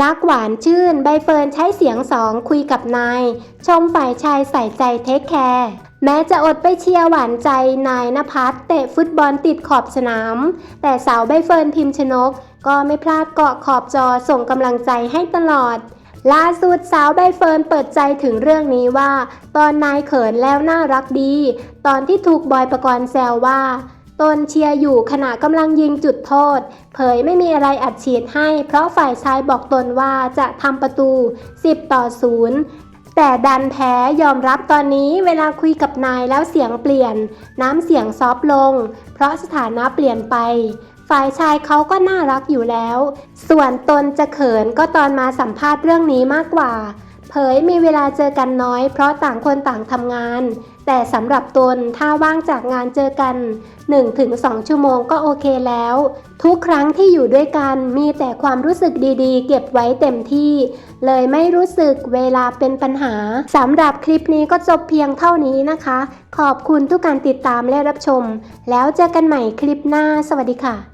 รักหวานชื่น ใบเฟิร์นใช้เสียงสองคุยกับนาย ชมฝ่ายชายใส่ใจเทคแคร์แม้จะอดไปเชียร์หวานใจนายนภัสเตะฟุตบอลติดขอบสนาม แต่สาวใบเฟิร์นพิมพ์ชนก ก็ไม่พลาดเกาะขอบจอส่งกำลังใจให้ตลอดล่าสุดสาวใบเฟิร์นเปิดใจถึงเรื่องนี้ว่า ตอนนายเขินแล้วน่ารักดี ตอนที่ถูกบอยประกรณ์แซวว่า ตนเชียร์อยู่ขณะกำลังยิงจุดโทษ เผยไม่มีอะไรอัดฉีดให้ เพราะฝ่ายชายบอกตนว่าจะทำประตู 10 ต่อ 0 แต่ดันแพ้ยอมรับตอนนี้เวลาคุยกับนายแล้วเสียงเปลี่ยน น้ำเสียงซอฟลง เพราะสถานะเปลี่ยนไป ฝ่ายชายเขาก็น่ารักอยู่แล้ว ส่วนตนจะเขินก็ตอนมาสัมภาษณ์เรื่องนี้มากกว่า เผยมีเวลาเจอกันน้อย เพราะต่างคนต่างทำงาน แต่สำหรับตนถ้าว่างจากงานเจอกัน 1-2 ชั่วโมงก็โอเคแล้ว ทุกครั้งที่อยู่ด้วยกันมีแต่ความรู้สึกดีๆ เก็บไว้เต็มที่ เลยไม่รู้สึกเวลาเป็นปัญหาสำหรับคลิปนี้ก็จบเพียงเท่านี้นะคะ ขอบคุณทุกการติดตามและรับชม แล้วเจอกันใหม่คลิปหน้า สวัสดีค่ะ